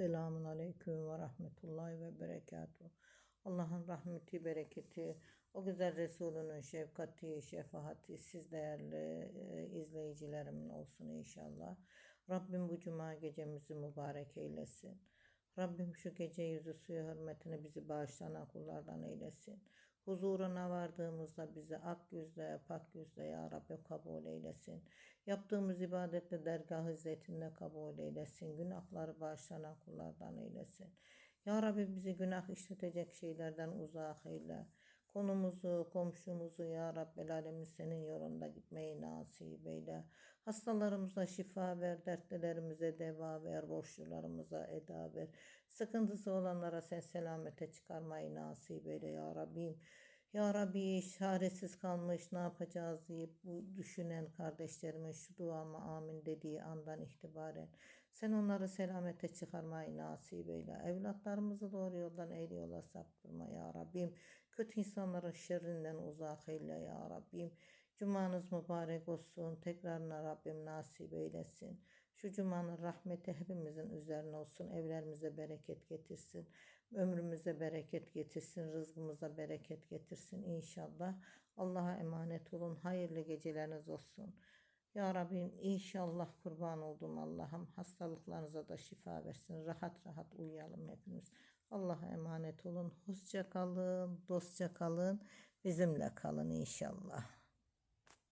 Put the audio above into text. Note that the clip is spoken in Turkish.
Selamun Aleyküm ve Rahmetullahi ve Berekatuhu. Allah'ın rahmeti, bereketi, o güzel Resulünün şefkati, şefaati siz değerli e, izleyicilerimin olsun inşallah. Rabbim bu cuma gecemizi mübarek eylesin. Rabbim şu gece yüzü suyu hürmetine bizi bağışlanan kullardan eylesin. Huzuruna vardığımızda bizi ak yüzle, pak yüzle ya Rabbi kabul eylesin. Yaptığımız ibadetle dergah izzetinde kabul eylesin. Günahları bağışlanan kullardan eylesin. Ya Rabbi bizi günah işletecek şeylerden uzak eyle. Konumuzu, komşumuzu ya Rabbel Alemin senin yolunda gitmeyi nasip eyle. Hastalarımıza şifa ver, dertlilerimize deva ver, borçlularımıza eda ver. Sıkıntısı olanlara sen selamete çıkarmayı nasip eyle ya Rabbim. Ya Rabbi çaresiz kalmış ne yapacağız deyip bu düşünen kardeşlerimin şu duama amin dediği andan itibaren sen onları selamete çıkarmayı nasip eyle. Evlatlarımızı doğru yoldan eğri yola saptırma ya Rabbim. Kötü insanların şerrinden uzak eyle ya Rabbim. Cumanız mübarek olsun. Tekrarına Rabbim nasip eylesin. Şu cumanın rahmeti hepimizin üzerine olsun. Evlerimize bereket getirsin. Ömrümüze bereket getirsin. Rızkımıza bereket getirsin inşallah. Allah'a emanet olun. Hayırlı geceleriniz olsun. Ya Rabbim inşallah kurban oldum Allah'ım. Hastalıklarınıza da şifa versin. Rahat rahat uyuyalım hepimiz. Allah'a emanet olun. Hoşça kalın, dostça kalın. Bizimle kalın inşallah.